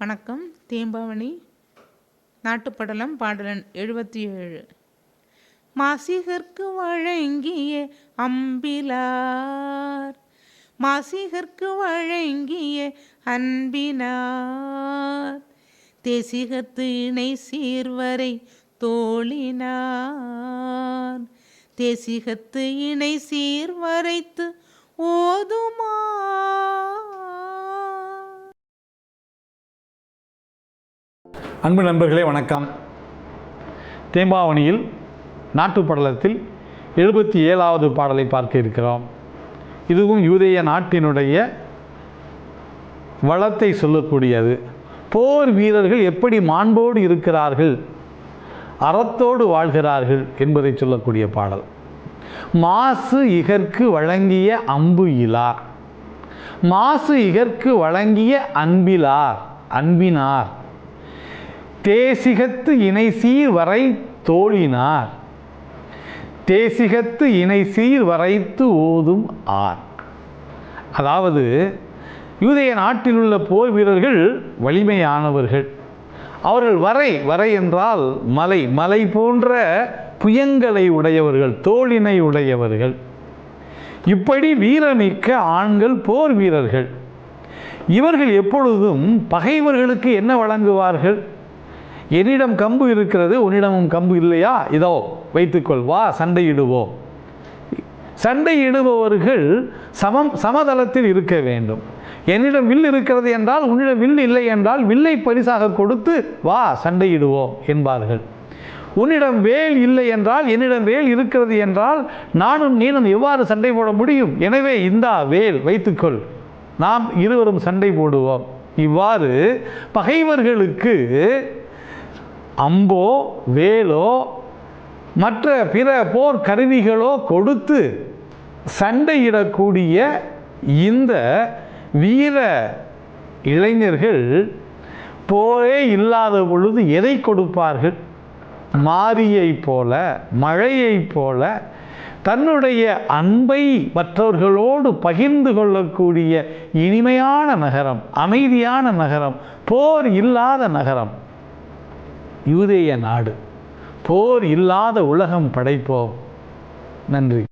வணக்கம். தேம்பாவணி நாட்டுப்படலம் பாடலன் எழுபத்தி ஏழு மாசிகர்க்கு வழங்கிய அம்பிலார் மாசிகர்க்கு வழங்கிய அன்பினார் தேசிகத்து இணை சீர்வரை தோழினார் தேசிகத்து இணை சீர்வரைத்து ஓதுமா அன்பு நண்பர்களே வணக்கம். தேம்பாவணியில் நாட்டுப்படலத்தில் எழுபத்தி ஏழாவது பாடலை பார்க்க இருக்கிறோம். இதுவும் யூதேய நாட்டினுடைய வளத்தை சொல்லக்கூடியது. போர் வீரர்கள் எப்படி மாண்போடு இருக்கிறார்கள் அறத்தோடு வாழ்கிறார்கள் என்பதை சொல்லக்கூடிய பாடல். மாசு இகற்கு வழங்கிய அம்பு இலார் மாசு இகற்கு வழங்கிய அன்பிலார் அன்பினார். தேசிகத்து இணை சீர் வரை தோழினார். தேசிகத்து இணை சீர் வரைத்து ஓதும் ஆர். அதாவது யூதேய நாட்டில் உள்ள போர் வீரர்கள் வலிமையானவர்கள். அவர்கள் வரை வரை என்றால் மலை மலை போன்ற புயங்களை உடையவர்கள் தோளினை உடையவர்கள். இப்படி வீரமிக்க ஆண்கள் போர் வீரர்கள். இவர்கள் எப்பொழுதும் பகைவர்களுக்கு என்ன வழங்குவார்கள்? என்னிடம் கம்பு இருக்கிறது உன்னிடமும் கம்பு இல்லையா? இதோ வைத்துக்கொள் வா சண்டையிடுவோம். சண்டையிடுபவர்கள் சமம் சமதளத்தில் இருக்க வேண்டும். என்னிடம் வில் இருக்கிறது என்றால் உன்னிடம் வில் இல்லை என்றால் வில்லை பரிசாக கொடுத்து வா சண்டையிடுவோம் என்பார்கள். உன்னிடம் வேல் இல்லை என்றால் என்னிடம் வேல் இருக்கிறது என்றால் நானும் நீனும் எவ்வாறு சண்டை போட முடியும்? எனவே இந்தா வேல் வைத்துக்கொள். நாம் இருவரும் சண்டை போடுவோம். இவ்வாறு பகைவர்களுக்கு அம்போ வேலோ மற்ற பிற போர் கருவிகளோ கொடுத்து சண்டையிடக்கூடிய இந்த வீர இளைஞர்கள் போரே இல்லாத பொழுது எதை கொடுப்பார்கள்? மாரியைப் போல மழையைப் போல தன்னுடைய அன்பை மற்றவர்களோடு பகிர்ந்து கொள்ளக்கூடிய இனிமையான நகரம் அமைதியான நகரம் போர் இல்லாத நகரம். யூதேய நாடு. போர் இல்லாத உலகம் படைப்போம். நன்றி.